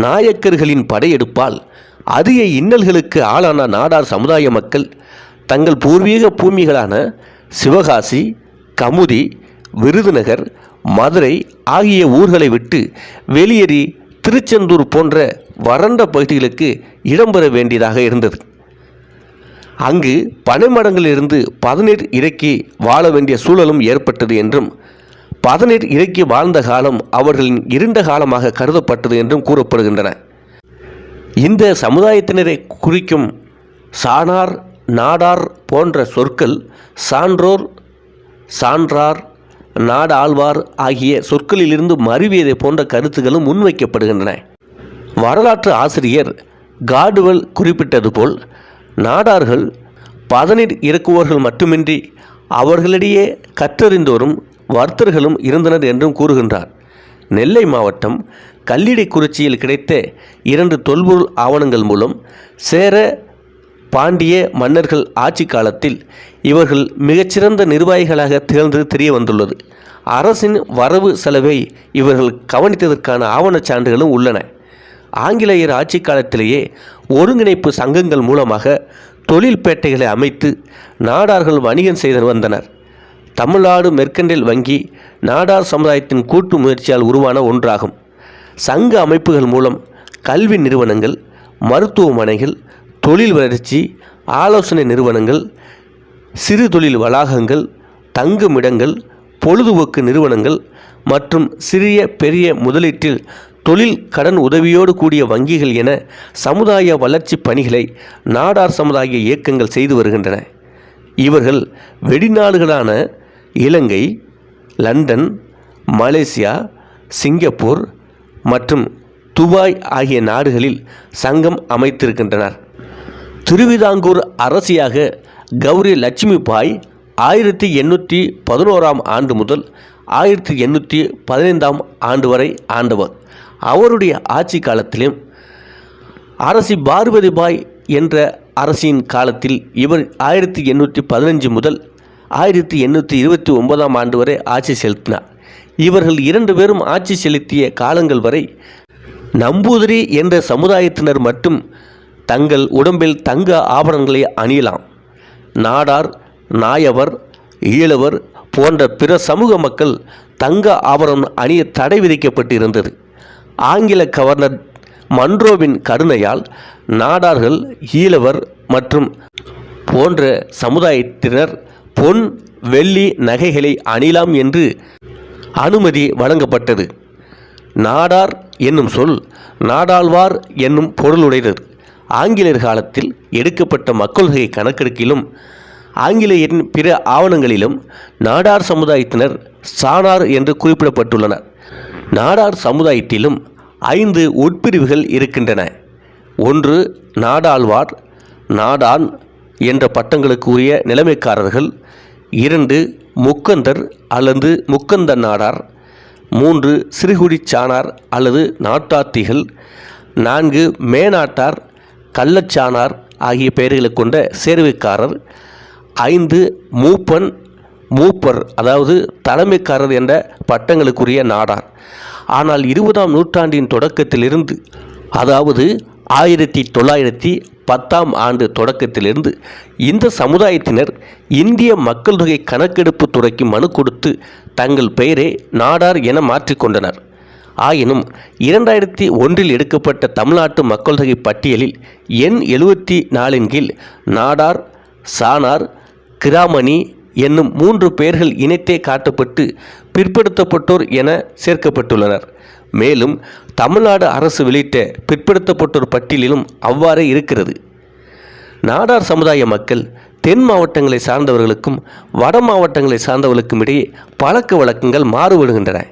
நாயக்கர்களின் படையெடுப்பால் அதிக இன்னல்களுக்கு ஆளான நாடார் சமுதாய மக்கள் தங்கள் பூர்வீக பூமிகளான சிவகாசி கமுதி விருதுநகர் மதுரை ஆகிய ஊர்களை விட்டு வெளியேறி திருச்செந்தூர் போன்ற வறண்ட பகுதிகளுக்கு இடம்பெற வேண்டியதாக இருந்தது. அங்கு பனைமடங்களிலிருந்து பதநீர் இறக்கி வாழ வேண்டிய சூழலும் ஏற்பட்டது என்றும் பதநீர் இறக்கி வாழ்ந்த காலம் அவர்களின் இருண்ட காலமாக கருதப்பட்டது என்றும் கூறப்படுகின்றன. இந்த சமுதாயத்தினரை குறிக்கும் சாணார் நாடார் போன்ற சொற்கள் சான்றோர் சான்றார் நாடாழ்வார் ஆகிய சொற்களிலிருந்து மருவியதை போன்ற கருத்துகளும் முன்வைக்கப்படுகின்றன. வரலாற்று ஆசிரியர் காடுவெல் குறிப்பிட்டது போல் நாடார்கள் பதநீர் இறக்குவோர்கள் மட்டுமின்றி அவர்களிடையே கற்றறிந்தோரும் வர்த்தர்களும் இருந்தனர் என்றும் கூறுகின்றார். நெல்லை மாவட்டம் கல்லிடைக்குறிச்சியில் கிடைத்த இரண்டு தொல்பொருள் ஆவணங்கள் மூலம் சேர பாண்டிய மன்னர்கள் ஆட்சி காலத்தில் இவர்கள் மிகச்சிறந்த நிர்வாகிகளாக திகழ்ந்தது தெரிய வந்துள்ளது அரசின் வரவு செலவை இவர்கள் கவனித்ததற்கான ஆவணச் சான்றுகளும் உள்ளன. ஆங்கிலேயர் ஆட்சி காலத்திலேயே ஒருங்கிணைப்பு சங்கங்கள் மூலமாக தொழில் பேட்டைகளை அமைத்து நாடார்கள் வணிகம் செய்து வந்தனர். தமிழ்நாடு மெர்கண்டில் வங்கி நாடார் சமுதாயத்தின் கூட்டு முயற்சியால் உருவான ஒன்றாகும். சங்க அமைப்புகள் மூலம் கல்வி நிறுவனங்கள் மருத்துவமனைகள் தொழில் வளர்ச்சி ஆலோசனை நிறுவனங்கள் சிறு தொழில் வளாகங்கள் தங்குமிடங்கள் பொழுதுபோக்கு நிறுவனங்கள் மற்றும் சிறிய பெரிய முதலீட்டில் தொழில் கடன் உதவியோடு கூடிய வங்கிகள் என சமுதாய வளர்ச்சி பணிகளை நாடார் சமுதாய இயக்கங்கள் செய்து வருகின்றன. இவர்கள் வெளிநாடுகளான இலங்கை லண்டன் மலேசியா சிங்கப்பூர் மற்றும் துபாய் ஆகிய நாடுகளில் சங்கம் அமைத்திருக்கின்றனர். திருவிதாங்கூர் அரசியாக கௌரி லட்சுமி பாய் ஆயிரத்தி எண்ணூற்றி பதினோராம் ஆண்டு முதல் ஆயிரத்தி எண்ணூற்றி பதினைந்தாம் ஆண்டு வரை ஆண்டவர். அவருடைய ஆட்சி காலத்திலும் அரசி பார்வதி பாய் என்ற அரசியின் காலத்தில் இவர் ஆயிரத்தி எண்ணூற்றி பதினஞ்சு முதல் ஆயிரத்தி எண்ணூற்றி இருபத்தி ஒன்பதாம் ஆண்டு வரை ஆட்சி செலுத்தினார். இவர்கள் இரண்டு பேரும் ஆட்சி செலுத்திய காலங்கள் வரை நம்பூதிரி என்ற சமுதாயத்தினர் மட்டும் தங்கள் உடம்பில் தங்க ஆபரணங்களை அணியலாம். நாடார் நாயவர் ஈழவர் போன்ற பிற சமூக மக்கள் தங்க ஆபரணம் அணிய தடை விதிக்கப்பட்டிருந்தது. ஆங்கில கவர்னர் மன்ரோவின் கருணையால் நாடார்கள் ஈழவர் மற்றும் போன்ற சமுதாயத்தினர் பொன் வெள்ளி நகைகளை அணியலாம் என்று அனுமதி வழங்கப்பட்டது. நாடார் என்னும் சொல் நாடாழ்வார் என்னும் பொருளுடையது. ஆங்கிலேயர் காலத்தில் எடுக்கப்பட்ட மக்கள் தொகை கணக்கெடுக்கிலும் ஆங்கிலேயரின் பிற ஆவணங்களிலும் நாடார் சமுதாயத்தினர் சாணார் என்று குறிப்பிடப்பட்டுள்ளனர். நாடார் சமுதாயத்திலும் ஐந்து உட்பிரிவுகள் இருக்கின்றன. ஒன்று நாடாழ்வார் நாடான் என்ற பட்டங்களுக்கு உரிய நிலைமைக்காரர்கள் இரண்டு முக்கந்தர் அல்லது முக்கந்த நாடார் மூன்று சிறுகுடி சாணார் அல்லது நாட்டாத்திகள் நான்கு மேனாட்டார் கள்ளச்சாணார் ஆகிய பெயர்களை கொண்ட சேர்வைக்காரர் ஐந்து மூப்பன் மூப்பர் அதாவது தலைமைக்காரர் என்ற பட்டங்களுக்குரிய நாடார். ஆனால் இருபதாம் நூற்றாண்டின் தொடக்கத்திலிருந்து அதாவது ஆயிரத்தி தொள்ளாயிரத்தி பத்தாம் ஆண்டு தொடக்கத்திலிருந்து இந்த சமுதாயத்தினர் இந்திய மக்கள் தொகை கணக்கெடுப்பு துறைக்கு மனு கொடுத்து தங்கள் பெயரை நாடார் என மாற்றிக்கொண்டனர் ஆயினும் இரண்டாயிரத்தி ஒன்றில் எடுக்கப்பட்ட தமிழ்நாட்டு மக்கள் தொகை பட்டியலில் எண் எழுபத்தி நாலின் கீழ் நாடார் சாணார் கிராமணி என்னும் மூன்று பெயர்கள் இணைத்தே காட்டப்பட்டு பிற்படுத்தப்பட்டோர் என சேர்க்கப்பட்டுள்ளனர். மேலும் தமிழ்நாடு அரசு வெளியிட்ட பிற்படுத்தப்பட்டோர் பட்டியலிலும் அவ்வாறே இருக்கிறது. நாடார் சமுதாய மக்கள் தென் மாவட்டங்களை சார்ந்தவர்களுக்கும் வட மாவட்டங்களை சார்ந்தவர்களுக்கும் இடையே பழக்க வழக்கங்கள் மாறுபடுகின்றன.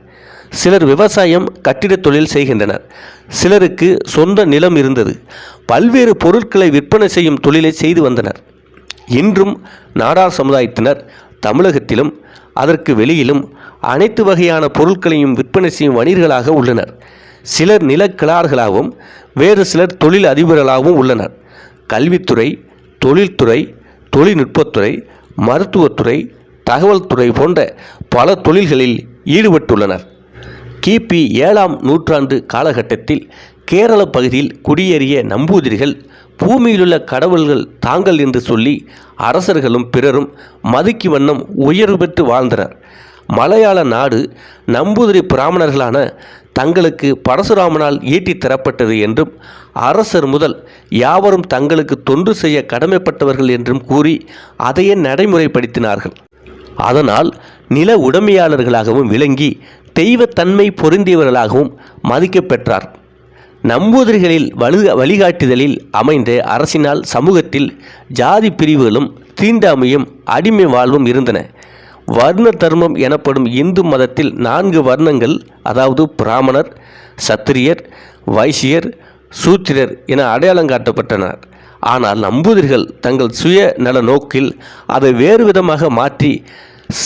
சிலர் விவசாயம் கட்டிடத் தொழில் செய்கின்றனர். சிலருக்கு சொந்த நிலம் இருந்தது. பல்வேறு பொருட்களை விற்பனை செய்யும் தொழிலை செய்து வந்தனர். இன்றும் நாடார் சமுதாயத்தினர் தமிழகத்திலும் அதற்கு வெளியிலும் அனைத்து வகையான பொருட்களையும் விற்பனை செய்யும் வணிகர்களாக உள்ளனர். சிலர் நிலக்கிழார்களாகவும் வேறு சிலர் தொழில் அதிபர்களாகவும் உள்ளனர். கல்வித்துறை தொழில்துறை தொழில்நுட்பத்துறை மருத்துவத்துறை தகவல் துறை போன்ற பல தொழில்களில் ஈடுபட்டுள்ளனர். கிபி ஏழாம் நூற்றாண்டு காலகட்டத்தில் கேரள பகுதியில் குடியேறிய நம்பூதிரிகள் பூமியிலுள்ள கடவுள்கள் தாங்கள் என்று சொல்லி அரசர்களும் பிறரும் மதுக்கி வண்ணம் உயர்வு பெற்று வாழ்ந்தனர். மலையாள நாடு நம்பூதிரி பிராமணர்களான தங்களுக்கு பரசுராமனால் ஈட்டி தரப்பட்டது என்றும் அரசர் முதல் யாவரும் தங்களுக்கு தொண்டு செய்ய கடமைப்பட்டவர்கள் என்றும் கூறி அதையே நடைமுறைப்படுத்தினார்கள். அதனால் நில உடைமையாளர்களாகவும் விளங்கி தெய்வத்தன்மை பொருந்தியவர்களாகவும் மதிக்கப்பெற்றார். நம்பூதிரிகளில் வலு வழிகாட்டுதலில் அமைந்த அரசினால் சமூகத்தில் ஜாதி பிரிவுகளும் தீண்டாமையும் அடிமை வாழ்வும் இருந்தன. வர்ண தர்மம் எனப்படும் இந்து மதத்தில் நான்கு வர்ணங்கள் அதாவது பிராமணர் சத்திரியர் வைசியர் சூத்திரர் என அடையாளம் காட்டப்பட்டனர். ஆனால் நம்பூதிரிகள் தங்கள் சுய நல நோக்கில் அதை வேறு விதமாக மாற்றி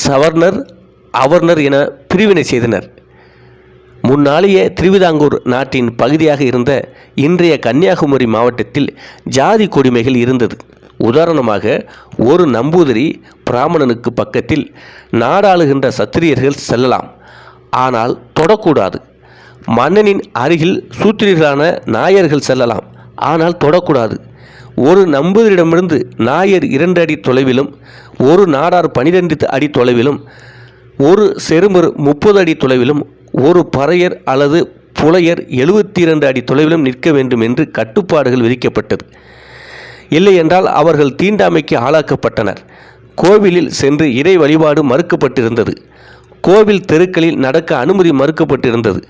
சவர்ணர் அவர்ணர் என பிரிவினை செய்தனர். முன்னாளைய திருவிதாங்கூர் நாட்டின் பகுதியாக இருந்த இன்றைய கன்னியாகுமரி மாவட்டத்தில் ஜாதி கொடுமைகள் இருந்தது. உதாரணமாக ஒரு நம்பூதிரி பிராமணனுக்கு பக்கத்தில் நாடாளுகின்ற சத்திரியர்கள் செல்லலாம். ஆனால் தொடக்கூடாது. மன்னனின் அருகில் சூத்திரியர்களான நாயர்கள் செல்லலாம். ஆனால் தொடக்கூடாது. ஒரு நம்பூதிரிடமிருந்து நாயர் இரண்டு அடி தொலைவிலும் ஒரு நாடார் பனிரெண்டு அடி தொலைவிலும் ஒரு செருமர் முப்பது அடி தொலைவிலும் ஒரு பறையர் அல்லது புலையர் எழுபத்தி இரண்டு அடி தொலைவிலும் நிற்க வேண்டும் என்று கட்டுப்பாடுகள் விதிக்கப்பட்டது. இல்லை என்றால் அவர்கள் தீண்டாமைக்கு ஆளாக்கப்பட்டனர். கோவிலில் சென்று இறை வழிபாடு மறுக்கப்பட்டிருந்தது. கோவில் தெருக்களில் நடக்க அனுமதி மறுக்கப்பட்டிருந்தது.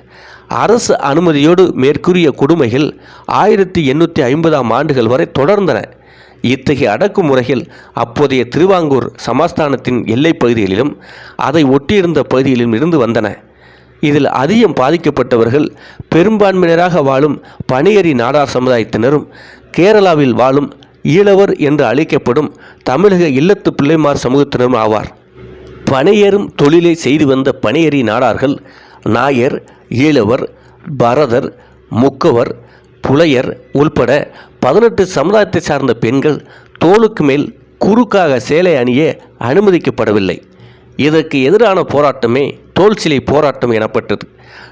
அரசு அனுமதியோடு மேற்கூறிய கொடுமைகள் ஆயிரத்தி எண்ணூற்றி ஐம்பதாம் ஆண்டுகள் வரை தொடர்ந்தன. இத்தகைய அடக்குமுறைகள் அப்போதைய திருவாங்கூர் சமஸ்தானத்தின் எல்லைப் பகுதிகளிலும் அதை ஒட்டியிருந்த பகுதிகளிலும் இருந்து வந்தன. இதில் அதிகம் பாதிக்கப்பட்டவர்கள் பெரும்பான்மையினராக வாழும் பணியரி நாடார் சமுதாயத்தினரும் கேரளாவில் வாழும் ஈழவர் என்று அழைக்கப்படும் தமிழக இல்லத்து பிள்ளைமார் சமூகத்தினரும் ஆவார். பனையேறும் தொழிலை செய்து வந்த பனையேறி நாடார்கள் நாயர் ஈழவர் பரதர் முக்கவர் புலையர் உள்பட பதினெட்டு சமுதாயத்தை சார்ந்த பெண்கள் தோளுக்கு மேல் குறுக்காக சேலை அணிய அனுமதிக்கப்படவில்லை. இதற்கு எதிரான போராட்டமே தோல் சிலை போராட்டம் எனப்பட்டது.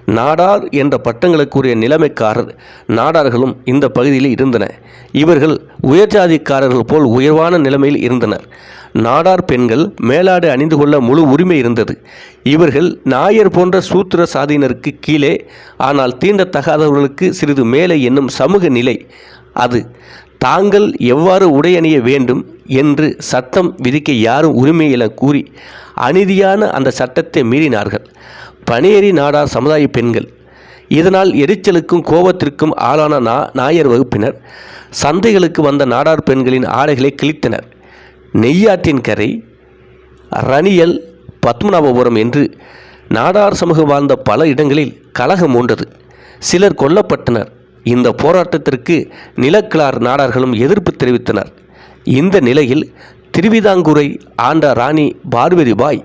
நாடார் என்ற பட்டங்களுக்குரிய நிலைமைக்காரர் நாடார்களும் இந்த பகுதியில் இருந்தன. இவர்கள் உயர்ஜாதிக்காரர்கள் போல் உயர்வான நிலைமையில் இருந்தனர். நாடார் பெண்கள் மேலாடு அணிந்து கொள்ள முழு உரிமை இருந்தது. இவர்கள் நாயர் போன்ற சூத்திர சாதியினருக்கு கீழே ஆனால் தீண்டத்தகாதவர்களுக்கு சிறிது மேலே என்னும் சமூக நிலை. அது தாங்கள் எவ்வாறு உடையணிய வேண்டும் என்று சட்டம் விதிக்க யாரும் உரிமை என கூறி அநீதியான அந்த சட்டத்தை மீறினார்கள். பணியேறி நாடார் சமுதாய பெண்கள். இதனால் எரிச்சலுக்கும் கோபத்திற்கும் ஆளான நா நாயர் வகுப்பினர். சந்தைகளுக்கு வந்த நாடார் பெண்களின் ஆடைகளை கிழித்தனர். நெய்யாற்றின் கரை ரணியல் பத்மநாபபுரம் என்று நாடார் சமூகம் வாழ்ந்த பல இடங்களில் கலகம் மூண்டது. சிலர் கொல்லப்பட்டனர். இந்த போராட்டத்திற்கு நிலக்கிழார் நாடார்களும் எதிர்ப்பு தெரிவித்தனர். இந்த நிலையில் திருவிதாங்கூரை ஆண்ட ராணி பார்வதி பாய்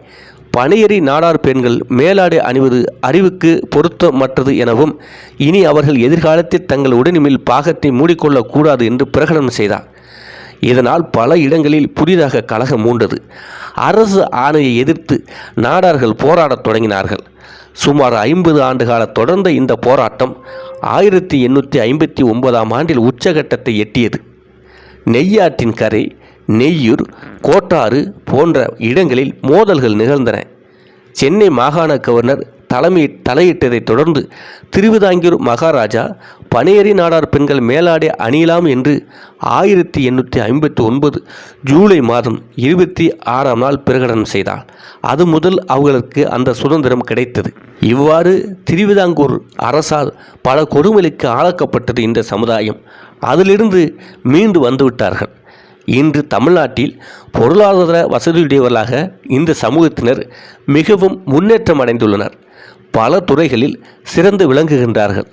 பனையறி நாடார் பெண்கள் மேலாடை அணிவது அறிவுக்கு பொருத்தமற்றது எனவும் இனி அவர்கள் எதிர்காலத்தில் தங்கள் உடனிமில் பாகத்தை மூடிக்கொள்ளக்கூடாது என்று பிரகடனம் செய்தார். இதனால் பல இடங்களில் புதிதாக கழகம் மூண்டது. அரசு ஆணையை எதிர்த்து நாடார்கள் போராடத் தொடங்கினார்கள். சுமார் ஐம்பது ஆண்டுகால தொடர்ந்த இந்த போராட்டம் ஆயிரத்தி எண்ணூற்றி ஐம்பத்தி ஒன்பதாம் ஆண்டில் உச்சகட்டத்தை எட்டியது. நெய்யாற்றின் கரை நெய்யூர் கோட்டாறு போன்ற இடங்களில் மோதல்கள் நிகழ்ந்தன. சென்னை மாகாண கவர்னர் தலைமை தலையிட்டதைத் தொடர்ந்து திருவிதாங்கூர் மகாராஜா பனையரி நாடார் பெண்கள் மேலாடை அணியலாம் என்று ஆயிரத்தி எண்ணூற்றி ஐம்பத்தி ஒன்பது ஜூலை மாதம் இருபத்தி ஆறாம் நாள் பிரகடனம் செய்தார். அது முதல் அவர்களுக்கு அந்த சுதந்திரம் கிடைத்தது. இவ்வாறு திருவிதாங்கூர் அரசால் பல கொடுமைகளுக்கு ஆளாக்கப்பட்டது இந்த சமுதாயம். அதிலிருந்து மீண்டு வந்துவிட்டார்கள். இன்று தமிழ்நாட்டில் பொருளாதார வசதியுடையவர்களாக இந்த சமூகத்தினர் மிகவும் முன்னேற்றம் அடைந்துள்ளனர். பல துறைகளில் சிறந்து விளங்குகின்றார்கள்.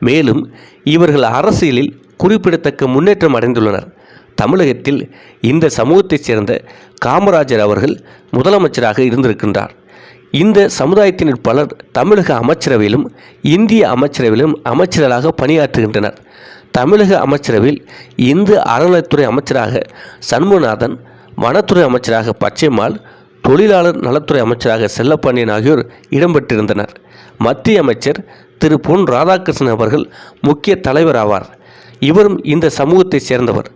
மேலும் இவர்கள் அரசியலில் குறிப்பிடத்தக்க முன்னேற்றம் அடைந்துள்ளனர். தமிழகத்தில் இந்த சமூகத்தைச் சேர்ந்த காமராஜர் அவர்கள் முதலமைச்சராக இருந்திருக்கின்றார். இந்த சமுதாயத்தினர் பலர் தமிழக அமைச்சரவையிலும் இந்திய அமைச்சரவையிலும் அமைச்சர்களாக பணியாற்றுகின்றனர். தமிழக அமைச்சரவையில் இந்து அறநிலைத்துறை அமைச்சராக சண்முகநாதன் வனத்துறை அமைச்சராக பச்சைமால் தொழிலாளர் நலத்துறை அமைச்சராக செல்லப்பாண்டியன் ஆகியோர் இடம்பெற்றிருந்தனர். மத்திய அமைச்சர் திரு. பொன் ராதாகிருஷ்ணன் அவர்கள் முக்கிய தலைவர் ஆவார். இவரும் இந்த சமூகத்தைச் சேர்ந்தவர்.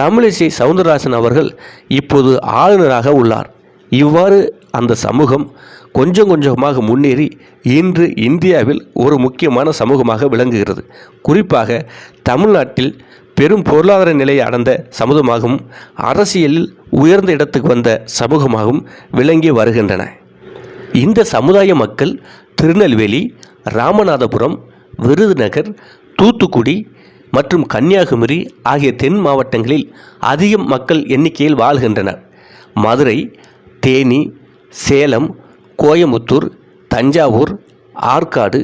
தமிழிசை சவுந்தரராஜன் அவர்கள் இப்போது ஆளுநராக உள்ளார். இவ்வாறு அந்த சமூகம் கொஞ்சம் கொஞ்சமாக முன்னேறி இன்று இந்தியாவில் ஒரு முக்கியமான சமூகமாக விளங்குகிறது. குறிப்பாக தமிழ்நாட்டில் பெரும் பொருளாதார நிலையை அடைந்த சமூகமாகவும் அரசியலில் உயர்ந்த இடத்துக்கு வந்த சமூகமாகவும் விளங்கி வருகின்றன. இந்த சமுதாய மக்கள் திருநெல்வேலி ராமநாதபுரம் விருதுநகர் தூத்துக்குடி மற்றும் கன்னியாகுமரி ஆகிய தென் மாவட்டங்களில் அதிகம் மக்கள் எண்ணிக்கையில் வாழ்கின்றனர். மதுரை தேனி சேலம் கோயமுத்தூர் தஞ்சாவூர் ஆற்காடு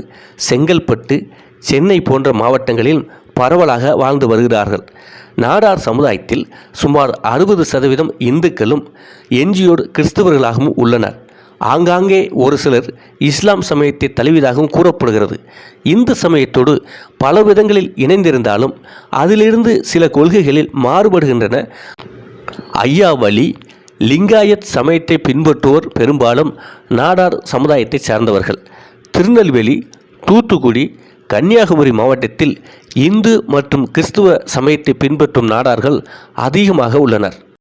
செங்கல்பட்டு சென்னை போன்ற மாவட்டங்களில் பரவலாக வாழ்ந்து வருகிறார்கள். நாடார் சமுதாயத்தில் சுமார் அறுபது சதவீதம் இந்துக்களும் எஞ்சியோர் கிறிஸ்தவர்களாகவும் உள்ளனர். ஆங்காங்கே ஒரு சிலர் இஸ்லாம் சமயத்தை தழுவியதாகவும் கூறப்படுகிறது. இந்து சமயத்தோடு பல விதங்களில் இணைந்திருந்தாலும் அதிலிருந்து சில கொள்கைகளில் மாறுபடுகின்றன. ஐயாவளி லிங்காயத் சமயத்தை பின்பற்றுவோர் பெரும்பாலும் நாடார் சமுதாயத்தைச் சார்ந்தவர்கள். திருநெல்வேலி தூத்துக்குடி கன்னியாகுமரி மாவட்டத்தில் இந்து மற்றும் கிறிஸ்துவ சமயத்தை பின்பற்றும் நாடார்கள் அதிகமாக உள்ளனர்.